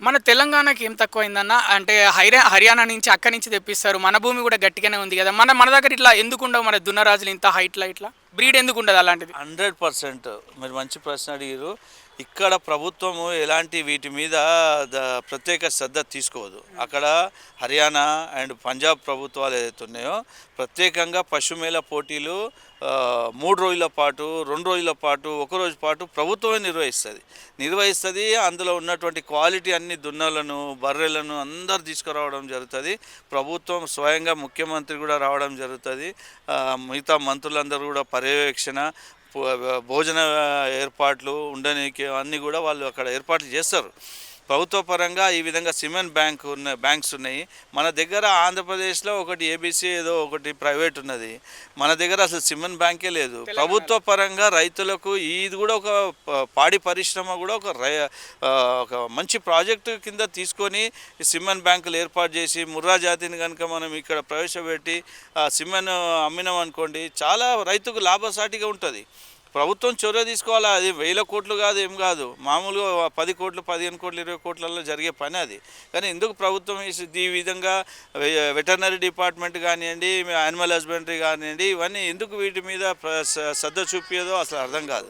మన తెలంగాణకి ఏం తక్కువైందన్న అంటే హైరా హర్యానా నుంచి అక్కడి నుంచి తెప్పిస్తారు. మన భూమి కూడా గట్టిగానే ఉంది కదా. మన మన దగ్గర ఇట్లా ఎందుకు ఉండవు మన దున్నరాజులు ఇంత హైట్లో ఇట్లా? బ్రీడ్ ఎందుకు ఉండదు అలాంటిది? Hundred percent. మీరు మంచి ప్రశ్న అడిగారు. ఇక్కడ ప్రభుత్వము ఎలాంటి వీటి మీద ప్రత్యేక శ్రద్ధ తీసుకోవద్దు అక్కడ హర్యానా అండ్ పంజాబ్ ప్రభుత్వాలు ఏదైతే ఉన్నాయో ప్రత్యేకంగా పశుమేళ పోటీలు మూడు రోజుల పాటు రెండు రోజుల పాటు ఒక రోజు పాటు ప్రభుత్వమే నిర్వహిస్తుంది. నిర్వహిస్తుంది అందులో ఉన్నటువంటి క్వాలిటీ అన్ని దున్నలను బర్రెలను అందరు తీసుకురావడం జరుగుతుంది. ప్రభుత్వం స్వయంగా ముఖ్యమంత్రి కూడా రావడం జరుగుతుంది. మిగతా మంత్రులందరూ కూడా పర్యవేక్షణ భోజన ఏర్పాట్లు ఉండడానికి అన్నీ కూడా వాళ్ళు అక్కడ ఏర్పాట్లు చేస్తారు. ప్రభుత్వ పరంగా ఈ విధంగా సిమెంట్ బ్యాంక్ ఉన్న బ్యాంక్స్ ఉన్నాయి. మన దగ్గర ఆంధ్రప్రదేశ్లో ఒకటి ఏబీసీ ఏదో ఒకటి ప్రైవేట్ ఉన్నది. మన దగ్గర అసలు సిమెంట్ బ్యాంకే లేదు. ప్రభుత్వ పరంగా రైతులకు ఇది కూడా ఒక పాడి పరిశ్రమ కూడా ఒక ఒక మంచి ప్రాజెక్టు కింద తీసుకొని సిమెంట్ బ్యాంకులు ఏర్పాటు చేసి ముర్రా జాతిని కనుక మనం ఇక్కడ ప్రవేశపెట్టి సిమెంట్ అమ్మినాం అనుకోండి చాలా రైతుకు లాభసాటిగా ఉంటుంది. ప్రభుత్వం చొరవ తీసుకోవాలా? అది వేల కోట్లు కాదు ఏం కాదు. మామూలుగా పది కోట్లు పదిహేను కోట్లు ఇరవై కోట్లలో జరిగే పని అది. కానీ ఎందుకు ప్రభుత్వం ఈ- విధంగా వెటర్నరీ డిపార్ట్మెంట్ కానివ్వండి యానిమల్ హస్బెండరీ కానివ్వండి ఇవన్నీ ఎందుకు వీటి మీద శ్రద్ధ చూపించదో అసలు అర్థం కాదు.